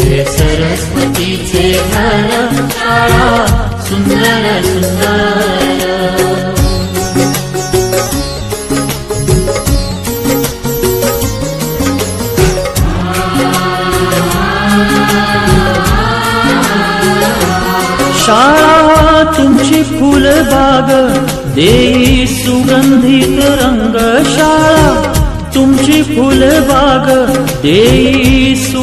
हे सरस्वतीचे घर सुंदर सुंदर. शाळा तुमची फुलबाग देई सुगंधित रंग शाळा तुमची फुलबाग देई सु